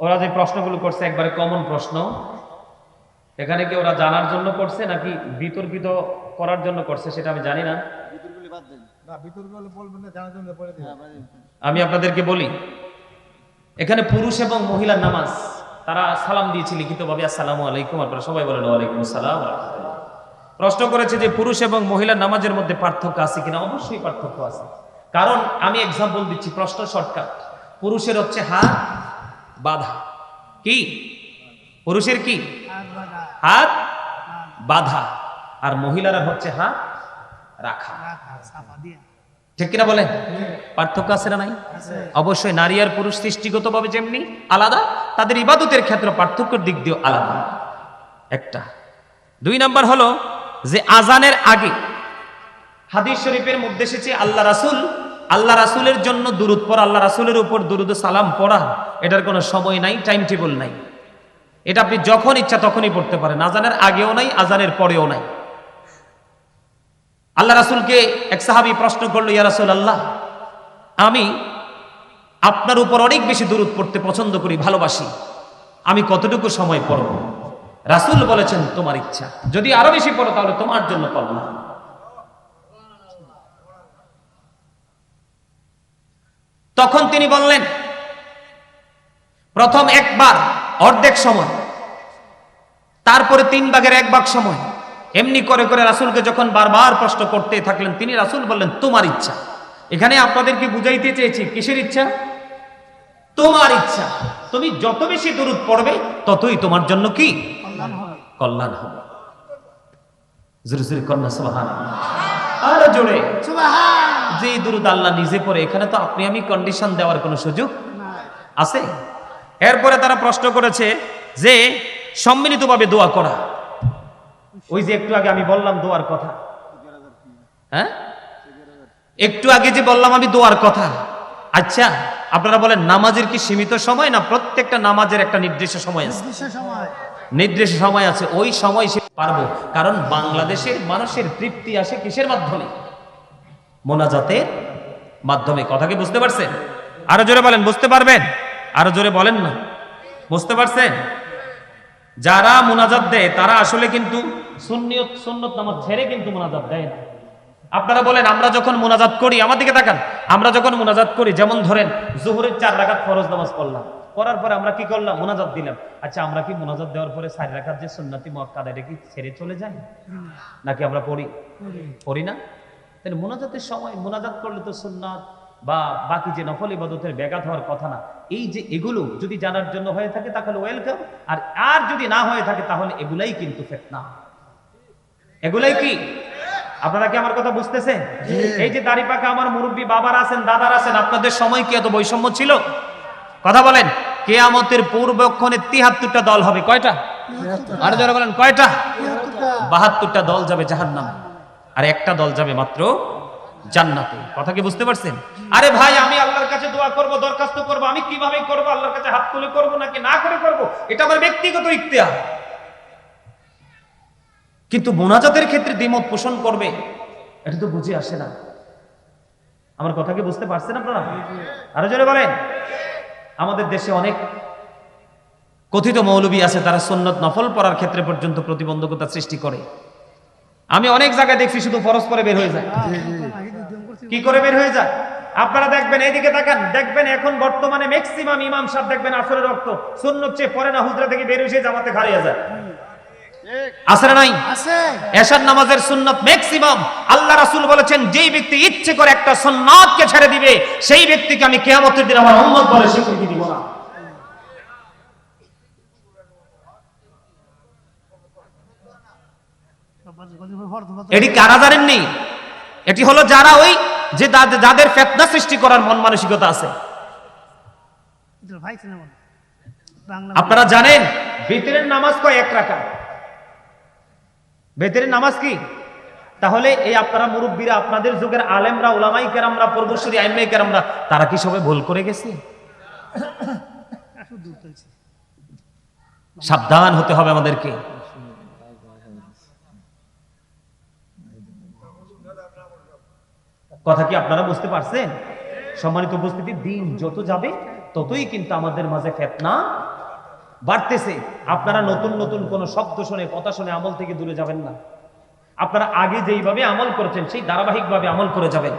ওরা যে প্রশ্নগুলো করছে একবারে কমন প্রশ্ন। এখানে কি ওরা জানার জন্য করছে নাকি বিতর্কিত করার জন্য করছে সেটা আমি জানি না। বিতর্কগুলি বাদ দেন। না বিতর্ক হলে বলবেন না জানার জন্য পড়ে দিন হ্যাঁ। আমি আপনাদেরকে বলি এখানে পুরুষ এবং মহিলার নামাজ তারা সালাম দিয়েছে লিখিতভাবে আসসালামু আলাইকুম আপনারা সবাই বলেন ওয়ালাইকুম আসসালাম। প্রশ্ন করেছে যে পুরুষ এবং মহিলার নামাজের মধ্যে পার্থক্য আছে কিনা? অবশ্যই পার্থক্য আছে। কারণ আমি এক্সাম্পল দিচ্ছি প্রশ্ন শর্টকাট পুরুষের হচ্ছে হাত বাধা। কি? পুরুষের কি? হাত বাধা। আর মহিলারা হচ্ছে হাত রাখা। ঠিক কিনা বলেন? পার্থক্য আছে না নাই? অবশ্যই নারী আর পুরুষ সৃষ্টিগতভাবে যেমনি আলাদা তাদের ইবাদতের ক্ষেত্রে পার্থক্যের দিক দিয়েও আলাদা। একটা। দুই নাম্বার হলো যে আজানের আগে হাদিস শরীফের মধ্যে এসেছে আল্লাহ রাসূল আল্লাহ রাসুলের জন্য দুরুদ পড়া, আল্লাহ রাসুলের উপর দুরুদ সালাম পড়া, এটার কোনো সময় নাই টাইম টেবিল নাই। এটা আপনি যখন ইচ্ছা তখনই পড়তে পারেন, আজানের আগেও নাই, আজানের পরেও নাই। আল্লাহ রাসূলকে এক সাহাবি প্রশ্ন করল, ইয়া রাসূল আল্লাহ আমি আপনার উপর অনেক বেশি দূরত পড়তে পছন্দ করি, ভালোবাসি। আমি কতটুকু সময় পড়ব? রাসূল বলেছেন, তোমার ইচ্ছা। যদি আরও বেশি পড়ো, তাহলে তোমার জন্য কল্যাণ তখন তিনি বললেন, প্রথম একবার অর্ধেক সময়, তারপরে তিন ভাগের এক ভাগ সময়। এমনি করে করে রাসূলকে যখন বারবার প্রশ্ন করতে থাকলেন, তিনি রাসূল বললেন, তোমার ইচ্ছা। এখানে আপনাদেরকে বুঝাইতে চেয়েছি, কিসের ইচ্ছা? তোমার ইচ্ছা। তুমি যত বেশি দূরত পড়বে, ততই তোমার জন্য কি? কল্যাণ হবে। জোরে জোরে কন্যা সুবহান আরও জোরে। যে দুরুদ আল্লাহ নিজে পড়ে এখানে তো আপনি আমি কন্ডিশন দেওয়ার কোনো সুযোগ আছে? এরপরে তারা প্রশ্ন করেছে যে সম্মিলিতভাবে দোয়া করা। ওই যে একটু আগে আমি বললাম দোয়ার কথা। হ্যাঁ? একটু আগে যে বললাম আমি দোয়ার কথা। আচ্ছা আপনারা বলেন নামাজের কি সীমিত সময় না প্রত্যেকটা নামাজের একটা নির্দিষ্ট সময় আছে? নির্দিষ্ট সময় আছে ওই সময় সে পারব। কারণ বাংলাদেশের মানুষের তৃপ্তি আসে কিসের মাধ্যমে? মোনাজাতের মাধ্যমে। কথা কি বুঝতে পারছেন? আরও জোরে বলেন, বুঝতে পারবেন? আরও জোরে বলেন না। বুঝতে পারছেন? যারা মোনাজাত দেয়, তারা আসলে কিন্তু সুন্নিয়ত, সুন্নত নামাজ ছেড়ে কিন্তু মোনাজাত দেয় না। আপনারা বলেন, আমরা যখন মোনাজাত করি, আমার দিকে তাকান। আমরা যখন মোনাজাত করি, যেমন ধরেন, জোহরের চার রাকাত ফরজ নামাজ পড়লাম। করার পরে আমরা কি করলাম? মোনাজাত দিলাম। আচ্ছা আমরা কি মোনাজাত দেওয়ার পরে চার রাকাত যে সুন্নাতি মক্কাদা, এটা কি ছেড়ে চলে যায়? নাকি আমরা পড়ি? পড়ি না? তাহলে মোনাজাতের সময় মোনাজাত করলে তো সুন্নাত বা বাকি যে নফল ইবাদতের ব্যাঘাত হওয়ার কথা না। এই যে এগুলো যদি জানার জন্য হয়ে থাকে তাহলে ওয়েলকাম। আর আর যদি না হয়ে থাকে তাহলে এগুলাই কিন্তু ফেতনা। এগুলাই কি? আপনারা কি আমার কথা বুঝতেছেন? এই যে দাড়ি পাকা আমার মুরব্বী বাবার আছেন দাদার আছেন আপনাদের সময় কি এত বৈষম্য ছিল? কথা বলেন কেয়ামতের পূর্বক্ষণে তিহাত্তরটা দল হবে কয়টা? আর যারা বলেন কয়টা? বাহাত্তরটা দল যাবে জাহান্নামে। আর একটা দল যাবে মাত্র জান্নাতে। কথা কি বুঝতে পারছেন? আরে ভাই, আমি আল্লাহর কাছে দোয়া করব, দরখাস্ত করব, আমি কীভাবে করব, আল্লাহর কাছে হাত তুলে করব নাকি না করে করব, এটা আমার ব্যক্তিগত ইখতিয়ার। কিন্তু মোনাজাতের ক্ষেত্রে দ্বিমত পোষণ করবে, এটা তো বুঝে আসে না। আমার কথা কি বুঝতে পারছেন আপনারা? আরও জোরে বলেন। আমাদের দেশে অনেক কথিত মৌলবী আছে, তারা সুন্নত নফল পড়ার ক্ষেত্রে পর্যন্ত প্রতিবন্ধকতা সৃষ্টি করে। আমি অনেক জায়গায় দেখছি শুধু ফরজ করে বের হয়ে যায়। কি করে বের হয়ে যায়? আপনারা দেখবেন এইদিকে তাকান দেখবেন এখন বর্তমানে ম্যাক্সিমাম ইমাম সাহেব দেখবেন আসরের রক্ত। সুন্নত চেয়ে পরে না হুজরা থেকে বের হয়ে জামাতে হারিয়ে যায়। ঠিক নাই? এশার নামাজের সুন্নত ম্যাক্সিমাম আল্লাহ রাসূল বলেছেন যেই ব্যক্তি ইচ্ছে করে একটা সুন্নাতকে ছেড়ে দিবে সেই ব্যক্তিকে আমি কিয়ামতের দিন আমার উম্মত বলে স্বীকৃতি দিব না। এটি কারা জানেননি এটি হলো যারা ওই যে যাদের- ফেতনা সৃষ্টি করার মন মানসিকতা আছে। আপনারা জানেন, ভিতরের নামাজ কয় এক রাখা ভেতরের নামাজ কি? তাহলে এই আপনারা মুরব্বীরা, আপনাদের যুগের আলেমরা ওলামাই কেরামরা পূর্বশ্বরী আইমাই কেরামরা, তারা কি সবাই ভুল করে গেছে? সাবধান হতে হবে আমাদেরকে। কথা কি আপনারা বুঝতে পারছেন? সম্মানিত উপস্থিতি, দিন যত যাবে, ততই কিন্তু আমাদের মাঝে ফেতনা বাড়তেছে। আপনারা নতুন নতুন কোন শব্দ শুনে, কথা শুনে আমল থেকে দূরে যাবেন না। আপনারা আগে যেইভাবে আমল করেছেন, সেই ধারাবাহিকভাবে আমল করে যাবেন।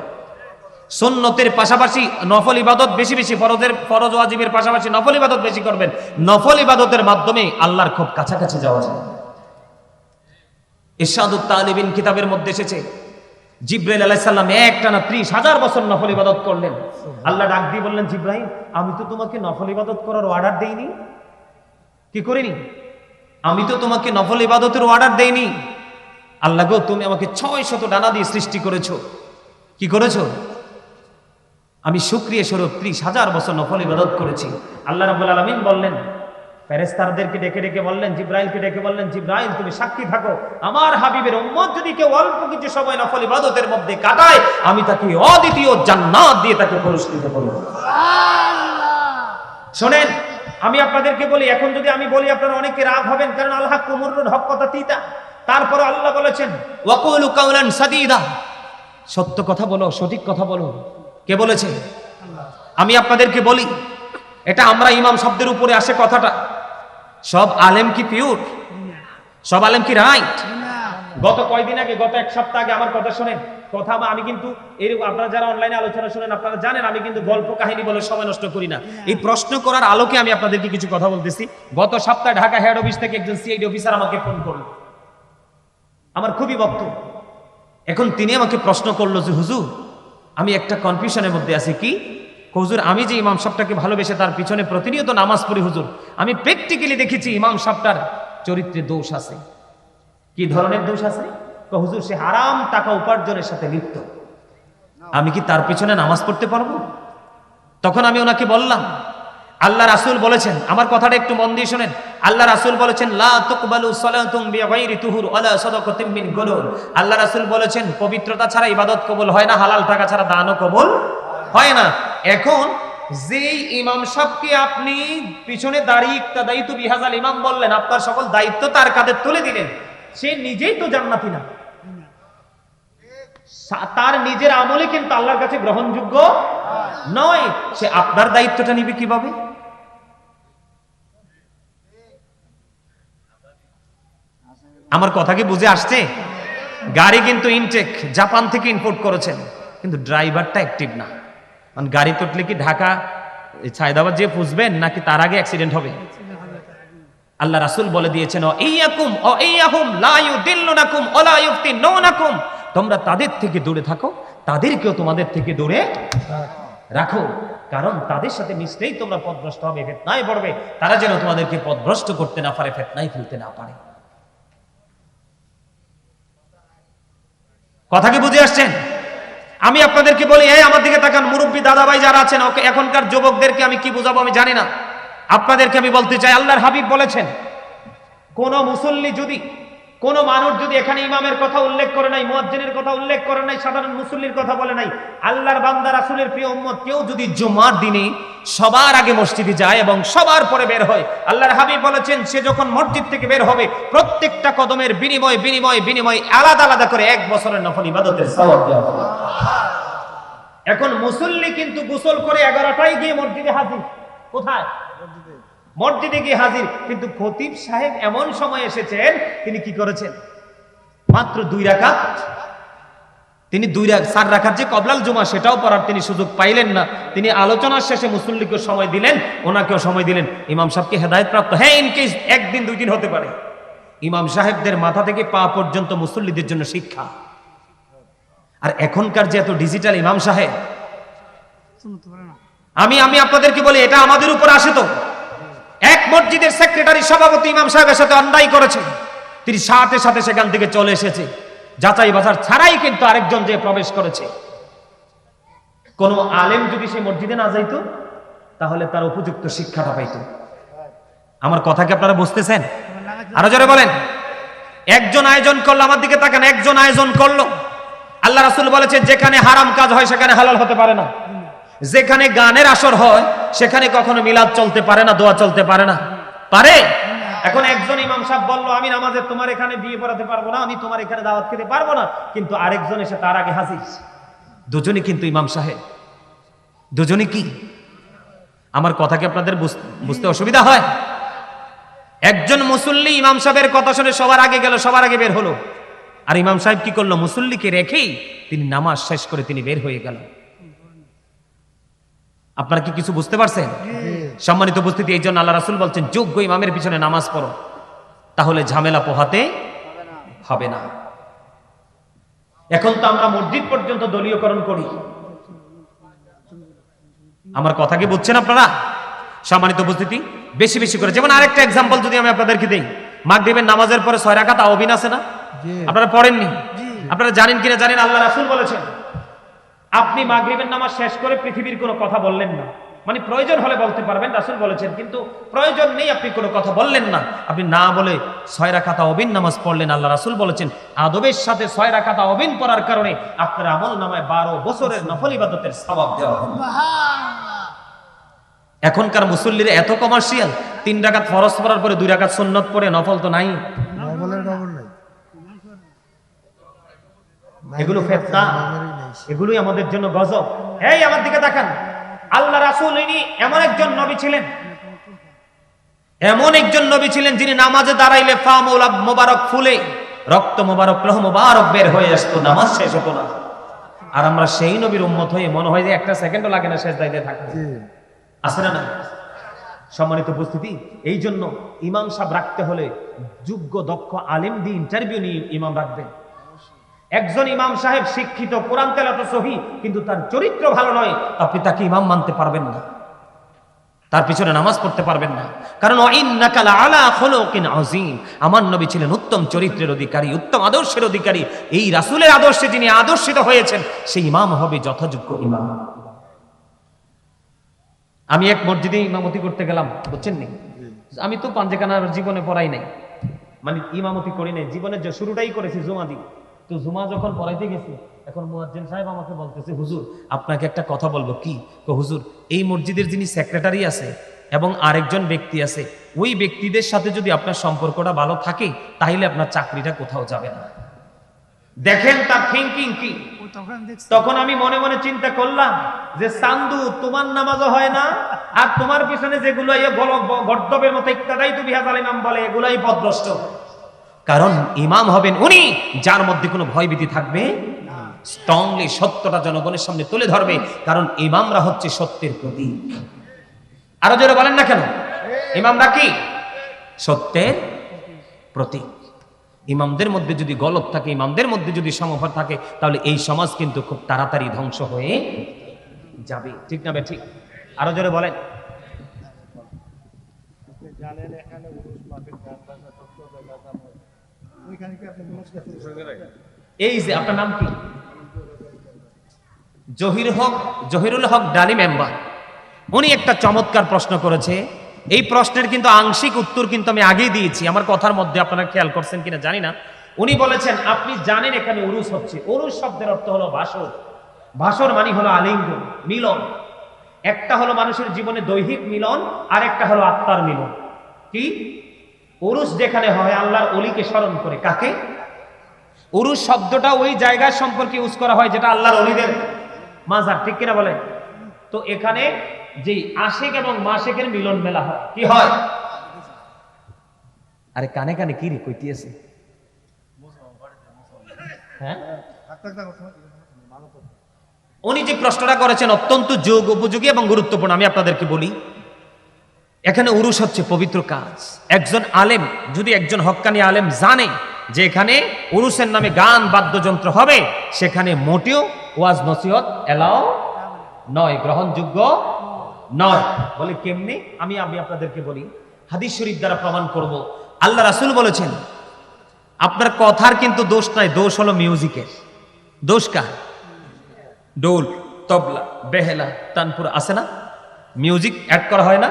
সুন্নতের পাশাপাশি নফল ইবাদত বেশি বেশি, ফরজের, ফরজ ওয়াজিবের পাশাপাশি নফল ইবাদত বেশি করবেন। নফল ইবাদতের মাধ্যমে আল্লাহর খুব কাছাকাছি যাওয়া যায়। ইরশাদুত তালিবিন কিতাবের মধ্যে এসেছে জিব্রাইল আলাইসাল্লাম একটানা ত্রিশ হাজার বছর নফল ইবাদত করলেন। আল্লাহ ডাক দিয়ে বললেন জিব্রাহিম আমি তো তোমাকে নফল ইবাদত করার অর্ডার দেইনি। কি করিনি? আমি তো তোমাকে নফল ইবাদতের অর্ডার দেইনি। আল্লাহ গো, তুমি আমাকে ছয় শত ডানা দিয়ে সৃষ্টি করেছ। কি করেছ? আমি সুক্রিয়া স্বরূপ ত্রিশ হাজার বছর নফল ইবাদত করেছি। আল্লাহ রাবুল আলমিন বললেন ফেরেস্তারদেরকে ডেকে ডেকে বললেন জিব্রাইলকে ডেকে বললেন জিব্রাইল তুমি সাক্ষী থাকো। আমার হাবিবের উম্মত যদি কেউ অল্প কিছু সময় নফল ইবাদতের মধ্যে কাটায় আমি তাকে অদ্বিতীয় জান্নাত দিয়ে তাকে পুরস্কৃত করব। শোনেন আমি আপনাদেরকে বলি এখন যদি আমি বলি আপনারা অনেকে রাগ হবেন কারণ আল্লাহ কুমুরুল হক কথা তিতা। তারপরে আল্লাহ বলেছেন ওয়াকুলু কাউলান সাদিদা। সত্য কথা বলো সঠিক কথা বলো। কে বলেছে? আমি আপনাদেরকে বলি এটা আমরা ইমাম শব্দের উপরে আসে কথাটা। সব আলেম কি পিওর? সব আলেম কি রাইট গত কয়দিন আগে, গত এক সপ্তাহ আগে আমার কথা শোনেন। কথা আমি কিন্তু এর আপনারা যারা অনলাইনে আলোচনা শুনেন, আপনারা জানেন আমি কিন্তু গল্প কাহিনী বলে সময় নষ্ট করি না। এই প্রশ্ন করার আলোকে আমি আপনাদেরকে কিছু কথা বলতেছি। গত সপ্তাহে ঢাকা হেড অফিস থেকে একজন সিআইডি অফিসার আমাকে ফোন করল। আমার খুবই বক্তব্য এখন তিনি আমাকে প্রশ্ন করল যে, হুজুর, আমি একটা কনফিউশনের মধ্যে আছি, কি? হুজুর, আমি যে ইমাম সাহটাকে ভালোবেসে তার পিছনে প্রতিনিয়ত নামাজ পড়ি, হুজুর, আমি প্র্যাকটিক্যালি দেখেছি ইমাম সাহটার চরিত্রে দোষ আছে। কি ধরনের দোষ আছে? হুজুর, সে হারাম টাকা উপার্জনের সাথে লিপ্ত। আমি কি তার পিছনে নামাজ পড়তে পারব? তখন আমি ওনাকে বললাম, আল্লাহ রাসূল বলেছেন, আমার কথাটা একটু মন দিয়ে শোনেন, আল্লাহ রাসুল বলেছেন আল্লাহ রাসূল বলেছেন, পবিত্রতা ছাড়া ইবাদত কবুল হয় না, হালাল টাকা ছাড়া দানও কবুল হয় না। এখন যেই ইমাম সাহেবকে আপনি পিছনে দাঁড়িয়ে ইক্তাদাইতু বিহাজাল ইমাম বললেন, আপনার সকল দায়িত্ব তার কাঁধে তুলে দিলেন, সে নিজেই তো জান্নাতি না। তার নিজের আমলে কিন্তু আল্লাহর কাছে গ্রহণযোগ্য নয়, সে আপনার দায়িত্বটা নিবে কীভাবে? আমার কথা কি বুঝে আসছে? গাড়ি কিন্তু ইনটেক জাপান থেকে ইম্পোর্ট করেছেন, কিন্তু ড্রাইভারটা অ্যাক্টিভ না। কারণ গাড়ি তুটলে কি ঢাকা এই ছায়দাবাদ যে পুষবেন নাকি তার আগে অ্যাক্সিডেন্ট হবে? আল্লাহ রাসুল বলে দিয়েছেন লা তোমরা তাদের থেকে দূরে থাকো, তাদেরকেও তোমাদের থেকে দূরে রাখো। কারণ তাদের সাথে মিশলেই তোমরা পথভ্রষ্ট হবে, ফেতনায় পড়বে। তারা যেন তোমাদেরকে পথভ্রষ্ট করতে না পারে, ফেতনায় ফেলতে না পারে। কথা কি বুঝে আসছেন? আমি আপনাদেরকে বলি, এই আমার দিকে তাকান, মুরব্বী দাদাভাই যারা আছেন, ওকে এখনকার যুবকদেরকে আমি কি বুঝাবো আমি জানি না। আপনাদেরকে আমি বলতে চাই, আল্লাহর হাবিব বলেছেন, কোন মুসল্লি যদি কোন মানুষ যদি এখানে ইমামের কথা উল্লেখ করে নাই, মুয়াজ্জিনের কথা উল্লেখ করে নাই, সাধারণ মুসল্লির কথা বলে নাই, আল্লাহর বান্দা, রাসূলের প্রিয় উম্মত, কেউ যদি জুমার দিনে সবার আগে মসজিদে যায় এবং সবার পরে বের হয়, আল্লাহর হাবিব বলেছেন, সে যখন মসজিদ থেকে বের হবে, প্রত্যেকটা কদমের বিনিময় বিনিময় বিনিময় আলাদা আলাদা করে এক বছরের নফল ইবাদতের সওয়াব দেওয়া হবে। এখন মুসল্লি কিন্তু গোসল করে এগারোটায় গিয়ে মসজিদে হাজির। কোথায়? মসজিদে গিয়ে হাজির। কিন্তু খতিব সাহেব এমন সময় এসেছেন তিনি কি করেছেন? মাত্র দুই রাকাত। তিনি দুই রাখ চার রাখার যে কবলাল জমা সেটাও পড়ার তিনি সুযোগ পাইলেন না। তিনি আলোচনার শেষে মুসল্লিকে সময় দিলেন ওনাকেও সময় দিলেন। ইমাম সাহেবকে হেদায়ত প্রাপ্ত। হ্যাঁ ইনকেস একদিন দুই দিন হতে পারে। ইমাম সাহেবদের মাথা থেকে পা পর্যন্ত মুসল্লিদের জন্য শিক্ষা। আর এখনকার যে এত ডিজিটাল ইমাম সাহেব আমি আমি আপনাদেরকে বলি এটা আমাদের উপর আসে তো। এক মসজিদের সেক্রেটারি সভাপতি ইমাম সাহেবের সাথে অন্যায় করেছে। তিনি সাথে সাথে সেখান থেকে চলে এসেছে। যাচাই বাজার ছাড়াই কিন্তু আরেকজন যে প্রবেশ করেছে। কোন আলেম যদি সে মসজিদে না যাইতো, তাহলে তার উপযুক্ত শিক্ষাটা পাইতো। আমার কথা কি আপনারা বুঝতেছেন? আরও জোরে বলেন। একজন আয়োজন করল, আমার দিকে তাকান, একজন আয়োজন করল। আল্লাহ রাসুল বলেছে, যেখানে হারাম কাজ হয়, সেখানে হালাল হতে পারে না। যেখানে গানের আসর হয়, সেখানে কখনো মিলাদ চলতে পারে না, দোয়া চলতে পারে না। পারে? এখন একজন ইমাম সাহেব বলল, আমি নামাজে তোমার এখানে বিয়ে পড়াতে পারব না, আমি তোমার এখানে দাওয়াত খেতে পারব না। কিন্তু আরেকজন এসে তার আগে হাজির। দুজনই কিন্তু ইমাম সাহেব। দুজনই কি? আমার কথা কি আপনাদের বুঝ- বুঝতে অসুবিধা হয়? একজন মুসল্লি ইমাম সাহেবের কথা শুনে সবার আগে গেল, সবার আগে বের হলো। আর ইমাম সাহেব কি করল? মুসল্লিকে রেখেই তিনি নামাজ শেষ করে তিনি বের হয়ে গেল আপনারা কি কিছু বুঝতে পারছেন? সম্মানিত উপস্থিতি এই জন্য আল্লাহ রাসুল বলছেন যোগ্য ইমামের পিছনে নামাজ পড়ো। তাহলে ঝামেলা পোহাতে হবে না। এখন তো আমরা মসজিদ পর্যন্ত দলীয়করণ করি। আমার কথা কি বুঝছেন আপনারা? সম্মানিত উপস্থিতি বেশি বেশি করে। যেমন আরেকটা এক্সাম্পল যদি আমি আপনাদেরকে দিই মাগরিবের নামাজের পরে ছয় রাকাত আওবিন আছে না? আপনারা পড়েননি? আপনারা জানেন কিনা? জানেন আল্লাহ রাসুল বলেছেন আপনি মাগরিবের নামাজ শেষ করে পৃথিবীর কোনো কথা বললেন না। মানে প্রয়োজন হলে বলতে পারবেন রাসুল বলেছেন কিন্তু প্রয়োজন নেই আপনি কোনো কথা বললেন না। আপনি না বলে ছয় রাকাত অবিন নামাজ পড়লেন আল্লাহ রাসুল বলেছেন আদবের সাথে ছয় রাকাত অবিন পড়ার কারণে আপনার আমল নামায় বারো বছরের নফল ইবাদতের সওয়াব দেওয়া হবে এখনকার মুসল্লিরা এত কমার্শিয়াল তিন রাকাত ফরজ পড়ার পরে দুই রাকাত সুন্নত পড়ে নফল তো নাই। এগুলো ফেতনা। এগুলোই আমাদের জন্য গজব। এই আমার দিকে তাকান। আল্লাহ রাসূল ইনি এমন একজন নবী ছিলেন। এমন একজন নবী ছিলেন যিনি নামাজে দাঁড়াইলে ফা মৌলা মোবারক ফুলে রক্ত মোবারক রহ মোবারক বের হয়ে আসতো নামাজ শেষ হতো না। আর আমরা সেই নবীর উম্মত হয়ে মনে হয় যে একটা সেকেন্ডও লাগে না শেষ দাইতে থাকতে। আছে না না সম্মানিত উপস্থিতি এই জন্য ইমাম সাহেব রাখতে হলে যোগ্য দক্ষ আলিম দিয়ে ইন্টারভিউ নিয়ে ইমাম রাখবেন। একজন ইমাম সাহেব শিক্ষিত, কোরআন তেলাত সহি, কিন্তু তার চরিত্র ভালো নয়, আপনি তাকে ইমাম মানতে পারবেন না। তার পিছনে নামাজ পড়তে পারবেন না। কারণ আমার নবী ছিলেন উত্তম চরিত্রের অধিকারী, উত্তম আদর্শের অধিকারী। এই রাসূলের আদর্শে যিনি আদর্শিত হয়েছেন, সেই ইমাম হবে যথাযোগ্য ইমাম। আমি এক মসজিদে ইমামতি করতে গেলাম, বুঝছেন নি? আমি তো পাঞ্জেকানার জীবনে পড়াই নাই। মানে ইমামতি করি নাই, জীবনের যে শুরুটাই করেছি জুমা দি তো জুমা যখন পড়াইতে গেছি এখন মুয়াজ্জিন সাহেব আমাকে বলতেছে হুজুর আপনাকে একটা কথা বলব। কি? তো হুজুর এই মসজিদের যিনি সেক্রেটারি আছে এবং আরেকজন ব্যক্তি আছে ওই ব্যক্তিদের সাথে যদি আপনার সম্পর্কটা ভালো থাকে তাহলে আপনার চাকরিটা কোথাও যাবে না। দেখেন তার থিঙ্কিং কি? তখন আমি মনে মনে চিন্তা করলাম যে সান্দু তোমার নামাজও হয় না আর তোমার পিছনে যেগুলো গর্দবের মতো ইত্যাদাই তুমি হাজাল নাম বলে এগুলাই পদভ্রষ্ট কারণ ইমাম হবেন উনি, যার মধ্যে কোনো ভয়ভীতি থাকবে স্ট্রংলি সত্যটা জনগণের সামনে তুলে ধরবে, কারণ ইমামরা হচ্ছে সত্যের প্রতীক। আরও জোরে বলেন না কেন? ইমামরা কি? সত্যের প্রতীক। ইমামদের মধ্যে যদি গলত থাকে, ইমামদের মধ্যে যদি সমফর থাকে, তাহলে এই সমাজ কিন্তু খুব তাড়াতাড়ি ধ্বংস হয়ে যাবে। ঠিক না ঠিক? আরও জোরে বলেন। জানেন এখানে উরুস মাহফিল গান বাজনা তত্ত্ব গাথা ওইখানে কি আপনি নমস্কার এই যে আপনার নাম কি? জহির হক, জহিরুল হক ডালি মেম্বার উনি একটা চমৎকার প্রশ্ন করেছে। এই প্রশ্নের কিন্তু আংশিক উত্তর কিন্তু আমি আগেই দিয়েছি। আমার কথার মধ্যে আপনারা খেয়াল করছেন কিনা জানি না। উনি বলেছেন, আপনি জানেন এখানে উরুস হচ্ছে। উরুস শব্দের অর্থ হলো ভাষণ ভাষণ মানে হলো আলিঙ্গন, মিলন। একটা হলো মানুষের জীবনে দৈহিক মিলন আর একটা হলো আত্মার মিলন। কি? উরুস যেখানে হয়, আল্লাহর অলিকে স্মরণ করে। কাকে? উরুস শব্দটা ওই জায়গার সম্পর্কে ইউজ করা হয় যেটা আল্লাহর অলিদের মাজার, ঠিক কিনা বলে তো এখানে যে আশেক এবং মাসেকের মিলন মেলা হয়, কি হয়? আরে কানে কানে কি রে হ্যাঁ থাক ভালো কথা উনি যে প্রশ্নটা করেছেন অত্যন্ত যোগ, উপযোগী এবং গুরুত্বপূর্ণ, আমি আপনাদেরকে বলি। এখানে উরুষ হচ্ছে পবিত্র কাজ। একজন আলেম, যদি একজন হক্কানি আলেম জানে যে এখানে উরুষের নামে গান, বাদ্যযন্ত্র হবে, সেখানে মোটেও ওয়াজ নসিহত এলাও নয়, গ্রহণযোগ্য নয়। বলে কেমনি? আমি আমি আপনাদেরকে বলি, হাদিস শরীফ দ্বারা প্রমাণ করব। আল্লাহ রাসুল বলেছেন, আপনার কথার কিন্তু দোষ নাই, দোষ হলো মিউজিকের। দোষ কার? ডোল তবলা, বেহেলা, তানপুর আছে না? মিউজিক অ্যাড করা হয় না?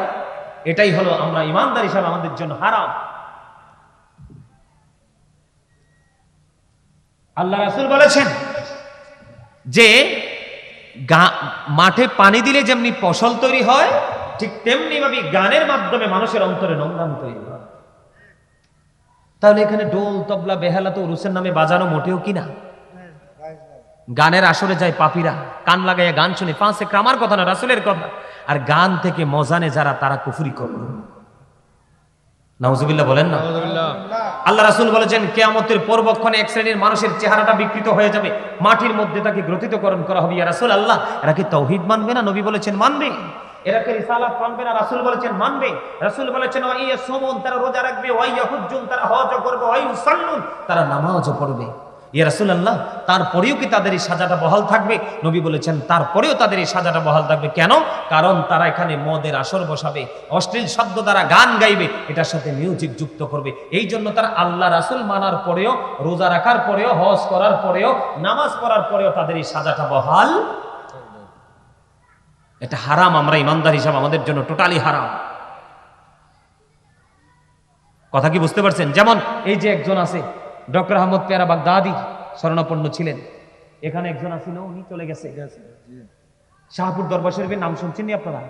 এটাই হলো আমরা ইমানদার হিসাবে আমাদের জন্য হারাম। আল্লাহ রাসূল বলেছেন যে মাঠে পানি দিলে যেমনি ফসল তৈরি হয়, ঠিক তেমনি ভাবে গানের মাধ্যমে মানুষের অন্তরে নোংরামি তৈরি হয়। তাহলে এখানে ডোল তবলা, বেহালা তো রুসের নামে বাজানো মোটেও কিনা? গানের আসরে যায় পাপীরা, কান লাগাইয়া গান শুনে, পাঁচে ক্রামার কথা না, রাসুলের কথা। আর গান থেকে মজানে যারা তারা কুফুরি করবে নাউজুবিল্লাহ বলেন না? আল্লাহ রাসুল বলেছেন কেয়ামতের পূর্বক্ষণে এক শ্রেণির মানুষের চেহারাটা বিকৃত হয়ে যাবে। মাটির মধ্যে তাকে গ্রথিতকরণ করা হবে ইয়া রাসূল আল্লাহ। এরা কি তৌহিদ মানবে না? নবী বলেছেন মানবে। এরা কি রিসালাত মানবে না? রাসূল বলেছেন মানবে। রাসূল বলেছেন ওয়া ইয়া তারা রোজা রাখবে ওয়া ইয়াহুজ্জুন তারা হজ করবে ওয়া ইউসাল্লুন তারা নামাজও পড়বে। ইয়া রাসূলুল্লাহ, তারপরেও কি তাদের এই সাজাটা বহাল থাকবে? নবী বলেছেন, তারপরেও তাদের এই সাজাটা বহাল থাকবে। কেন? কারণ তারা এখানে মদের আসর বসাবে, অশ্লীল শব্দ দ্বারা গান গাইবে, এটার সাথে মিউজিক যুক্ত করবে। এই জন্য তারা আল্লাহ রাসূল মানার পরেও, রোজা রাখার পরেও, হজ করার পরেও, নামাজ পড়ার পরেও তাদের এই সাজাটা বহাল এটা হারাম, আমরা ইমানদার হিসাব আমাদের জন্য টোটালি হারাম। কথা কি বুঝতে পারছেন? যেমন এই যে একজন আছে ডক্টর আহমদ পেয়ারা বাগদাদি শরণাপন্ন ছিলেন। এখানে একজন আছিল উনি চলে গেছে। শাহপুর দরবার শরীফের নাম শুনছেন আপনারা?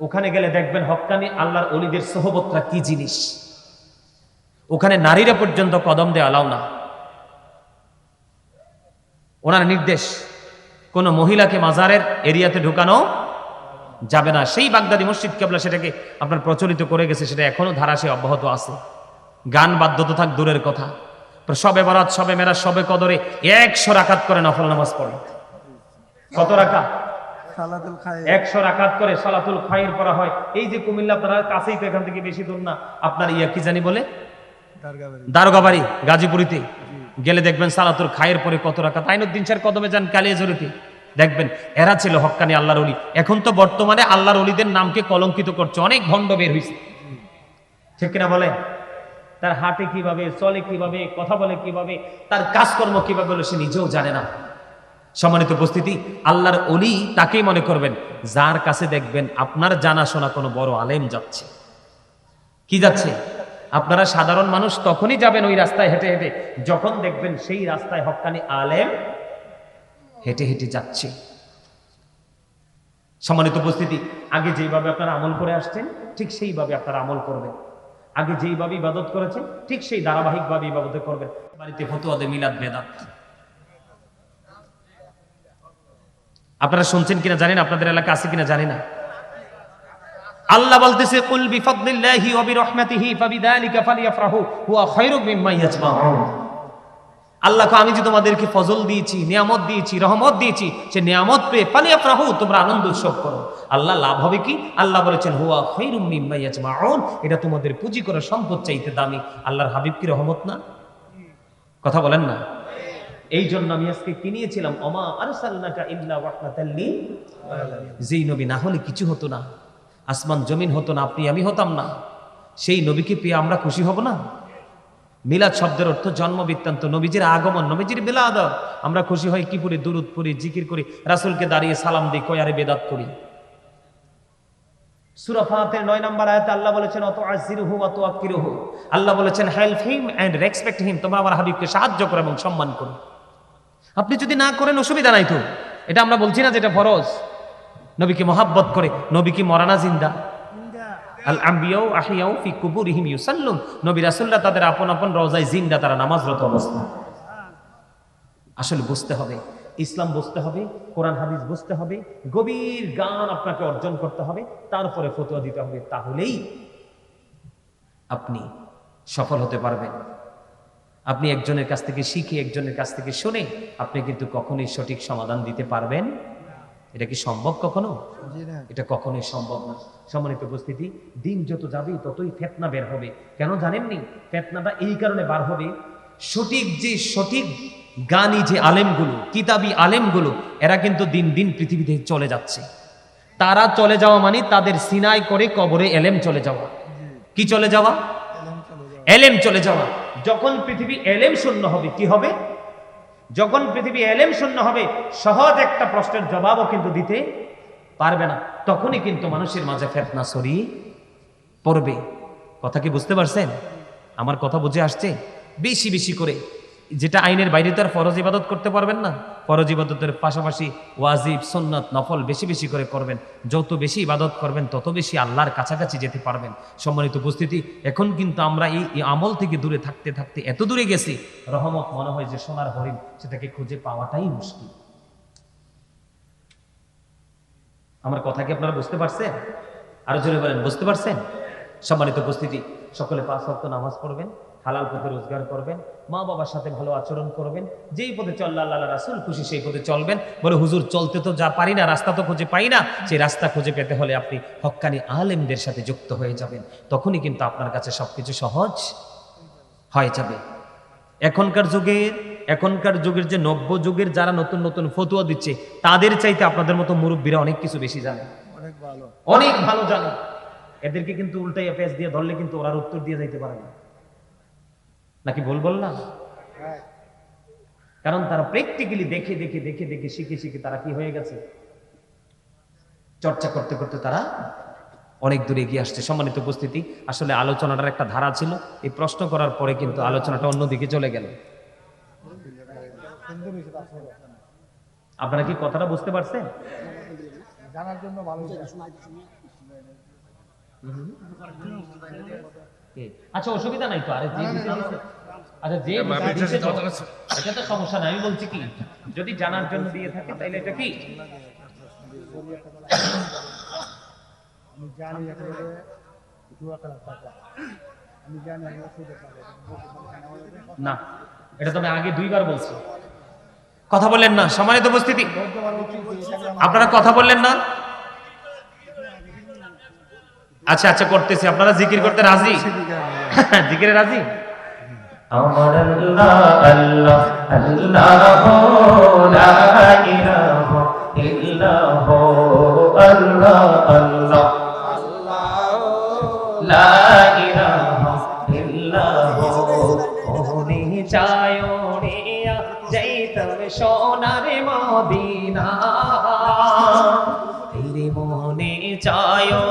ওখানে গেলে দেখবেন হক্কানি আল্লাহর অলিদের সহবতরা কি জিনিস? ওখানে নারীরা পর্যন্ত কদম দেওয়া আলাও না। ওনার নির্দেশ কোন মহিলাকে মাজারের এরিয়াতে ঢুকানো যাবে না। সেই বাগদাদি মসজিদ কেবলা সেটাকে আপনার প্রচলিত করে গেছে সেটা এখনও ধারাসে অব্যাহত আছে। গান বাধ্যত থাক দূরের কথা। সবে বরাত সবে মেরা সবে কদরে একশো রাকাত করে নফল নামাজ পড়ে। কত রাখা একশো রাকাত করে সালাতুল খায়ের পড়া হয়। এই যে কুমিল্লা আপনার কাছেই তো এখান থেকে বেশি দূর না। আপনার ইয়া কি জানি বলে? দারগাবাড়ি। গাজীপুরিতে। গেলে দেখবেন সালাতুল খায়ের পরে কত রাখা তাইনুদ্দিন স্যার কদমে যান কালিয়াজুরিতে। দেখবেন এরা ছিল হক্কানি আল্লাহর অলি এখন তো বর্তমানে আল্লাহর অলিদের নামকে কলঙ্কিত করছে। অনেক ভণ্ড বের হয়েছে ঠিক কিনা বলে তার হাঁটে কীভাবে, চলে কীভাবে, কথা বলে কীভাবে, তার কাজকর্ম কীভাবে হলো সে নিজেও জানে না। সম্মানিত উপস্থিতি, আল্লাহর অলি তাকেই মনে করবেন, যার কাছে দেখবেন আপনার জানাশোনা কোনো বড় আলেম যাচ্ছে। কি যাচ্ছে? আপনারা সাধারণ মানুষ তখনই যাবেন ওই রাস্তায় হেঁটে হেঁটে, যখন দেখবেন সেই রাস্তায় হক্কানি আলেম হেঁটে হেঁটে যাচ্ছে। সম্মানিত উপস্থিতি, আগে যেইভাবে আপনারা আমল করে আসছেন, ঠিক সেইভাবে আপনারা আমল করবেন। আগে যেইভাবে ইবাদত করেছে ঠিক সেই ধারাবাহিকভাবে ইবাদত করবেন। বাড়িতে ফতুয়াদে মিলাদ, বেদাত। আপনারা শুনছেন কিনা জানেন, আপনাদের এলাকা আছে কিনা জানি না। আল্লাহ বলতেছে, কুল বিফাদলিল্লাহি ওয়া বিরহমাতিহি ফাবিযালিকা ফালিয়াফরাহু, হুয়া খায়রুম মিম্মা ইয়াজমাউন। আল্লাহ আমি যে তোমাদেরকে ফজল দিয়েছি, নিয়ামত দিয়েছি, রহমত দিয়েছি, সে নিয়ামত পেয়ে ফালিয়াফরাহু, তোমরা আনন্দ উৎসব করো। আল্লাহ লাভ হবে কি? আল্লাহ বলেছেন, হুয়া মিম্মা এটা তোমাদের পুঁজি করা সম্পদ চাইতে দামি। আল্লাহর হাবিব কি রহমত না? কথা বলেন না। এই জন্য আমি আজকে কিনিয়েছিলাম অমা আরসালনাকা ইল্লা যেই নবী না হলে কিছু হতো না। আসমান, জমিন হতো না, আপনি আমি হতাম না। সেই নবীকে পেয়ে আমরা খুশি হব না? মিলাদ শব্দের অর্থ জন্ম বৃত্তান্ত নবীজির আগমন, নবীজির বিলাদ আমরা খুশি হই কি পড়ি, দুরুদ পড়ি, জিকির করি, রাসুলকে দাঁড়িয়ে সালাম দিই কয়ারে বেদাত করি। সূরা ফাতির 9 নম্বর আয়াতে আল্লাহ বলেছেন অত আজিরহু অত আকিরহু আল্লাহ বলেছেন help him and respect him তোমরা আমার হাবিবকে সাহায্য করো এবং সম্মান করো। আপনি যদি না করেন, অসুবিধা নাই তো। এটা আমরা বলছি না যেটা ফরজ। নবীকে মহাব্বত করে নবী কি মরানা জিন্দা। আল আম্বিয়াও আহিয়াও ফি কুবুরিহিম ইউসাল্লুন। নবী রাসূলরা তাদের আপন আপন রওজায় জিন্দা, তারা নামাজরত অবস্থা। আসলে বুঝতে হবে, ইসলাম বুঝতে হবে, কোরআন হাদিস বুঝতে হবে, গভীর গান আপনাকে অর্জন করতে হবে তারপরে ফতোয়া দিতে হবে, তাহলেই আপনি সফল হতে পারবেন। আপনি একজনের কাছ থেকে শিখে, একজনের কাছ থেকে শুনে আপনি কিন্তু কখনোই সঠিক সমাধান দিতে পারবেন এটা কি সম্ভব কখনো? এটা কখনোই সম্ভব না। সম্মানিত উপস্থিতি দিন যত যাবে ততই ফেতনা বের হবে। কেন জানেননি? ফেতনাটা এই কারণে বার হবে। সঠিক যে সঠিক গানি যে আলেমগুলো কিতাবি আলেমগুলো এরা কিন্তু দিন দিন পৃথিবী থেকে চলে যাচ্ছে। তারা চলে যাওয়া মানে তাদের সিনাই করে কবরে এলেম চলে যাওয়া। কি চলে যাওয়া? এলেম চলে এলেম চলে যাওয়া। যখন পৃথিবী এলেম শূন্য হবে কি হবে? যখন পৃথিবী এলেম শূন্য হবে, সহজ একটা প্রশ্নের জবাবও কিন্তু দিতে পারবে না। তখনই কিন্তু মানুষের মাঝে ফেতনা সরি পড়বে। কথা কি বুঝতে পারছেন? আমার কথা বুঝে আসছে? বেশি বেশি করে যেটা আইনের বাইরে তো আর ফরজ ইবাদত করতে পারবেন না। ফরজ ইবাদতের পাশাপাশি ওয়াজিব, সুন্নাত, নফল বেশি বেশি করে করবেন। যত বেশি ইবাদত করবেন, তত বেশি আল্লাহর কাছাকাছি যেতে পারবেন। সম্মানিত উপস্থিতি, এখন কিন্তু আমরা এই আমল থেকে দূরে থাকতে থাকতে এত দূরে গেছি, রহমত মনে হয় যে সোনার হরিণ, সেটাকে খুঁজে পাওয়াটাই মুশকিল। আমার কথা কি আপনারা বুঝতে পারছেন? আরও জোরে বলেন, বুঝতে পারছেন? সম্মানিত উপস্থিতি, সকলে পাঁচ ওয়াক্ত নামাজ পড়বেন। হালাল পথে রোজগার করবেন মা বাবার সাথে ভালো আচরণ করবেন যেই পথে চল্লা আল্লাহ রাসুল খুশি সেই পথে চলবেন। বলে হুজুর চলতে তো যা পারি না রাস্তা তো খুঁজে পাই না। সেই রাস্তা খুঁজে পেতে হলে আপনি হক্কানি আলেমদের সাথে যুক্ত হয়ে যাবেন। তখনই কিন্তু আপনার কাছে সবকিছু সহজ হয়ে যাবে। এখনকার যুগের এখনকার যুগের যে নব্য যুগের যারা নতুন নতুন ফতুয়া দিচ্ছে তাদের চাইতে আপনাদের মতো মুরব্বীরা অনেক কিছু বেশি জানে। অনেক ভালো। অনেক ভালো জানে। এদেরকে কিন্তু উল্টাই পেঁচ দিয়ে ধরলে কিন্তু ওরা উত্তর দিয়ে যাইতে পারে না। নাকি ভুল বললাম? হ্যাঁ। কারণ তারা প্র্যাকটিক্যালি দেখে দেখে দেখে দেখে শিখে শিখে তারা কি হয়ে গেছে? চর্চা করতে করতে তারা অনেক দূরে এগিয়ে আসছে। সম্মানিত উপস্থিতি আসলে আলোচনাটার একটা ধারা ছিল। এই প্রশ্ন করার পরে কিন্তু আলোচনাটা অন্যদিকে চলে গেল। আপনারা কি কথাটা বুঝতে পারছেন? জানার জন্য ভালো? আচ্ছা অসুবিধা নাই তো। আরে যে। আচ্ছা যে। এটা তো সমস্যা নাই আমি বলছি কি যদি জানার জন্য দিয়ে থাকে তাহলে এটা কি? আমি জানি আমি জানি না এটা তো আমি আগে দুইবার বলছি। কথা বললেন না সম্মানিত উপস্থিতি। আপনারা কথা বললেন না? আচ্ছা আচ্ছা করতেছি। আপনারা জিকির করতে রাজি? জিকিরে রাজি? আমার আল্লাহ আল্লাহ আল্লাহ আল্লাহ। মদিনা।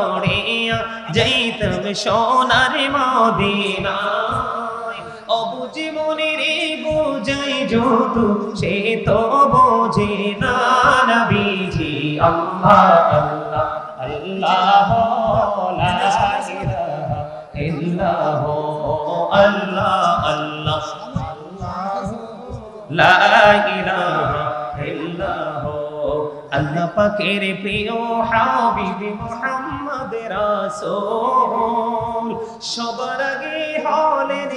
চায়োনে যাইতাম সোনার মদিনা অবুঝি মনে রে বোঝাই যত, সে তো বোঝে না নবীজি, আল্লাহ আল্লাহ আল্লাহ আল্লাহ আল্লাহ, লা আল্লাহ পাকের প্রিয় হাবিব মুহাম্মদ রাসূল। সবার আগে হলেন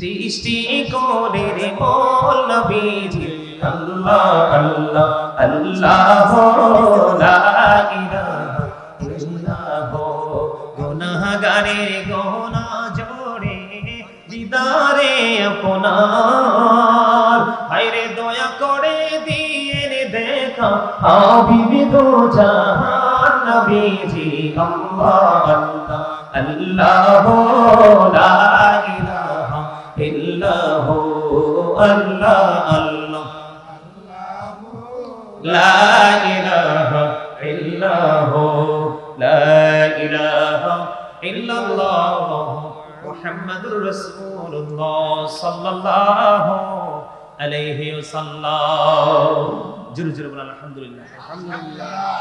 সৃষ্টি কোলের মোল নবীজি। আল্লাহ আল্লাহ আল্লাহ গোনা জোরে আপনার। হায়রে দয়া করে দিয়ে রে দেখা, হাবিবি দো জাহান নবীজি কম্বল আল্লাহু লা ইলাহা ইল্লাহু, আল্লাহ আল্লাহ লা ইলাহা ইল্লাহু, লা ইলাহা ইল্লাল্লাহ, মুহাম্মাদুর রাসূলুল্লাহ সাল্লাল্লাহু আলাইহি ওয়াসাল্লাম। জোরে জোরে বলেন, আলহামদুলিল্লাহ। আলহামদুলিল্লাহ।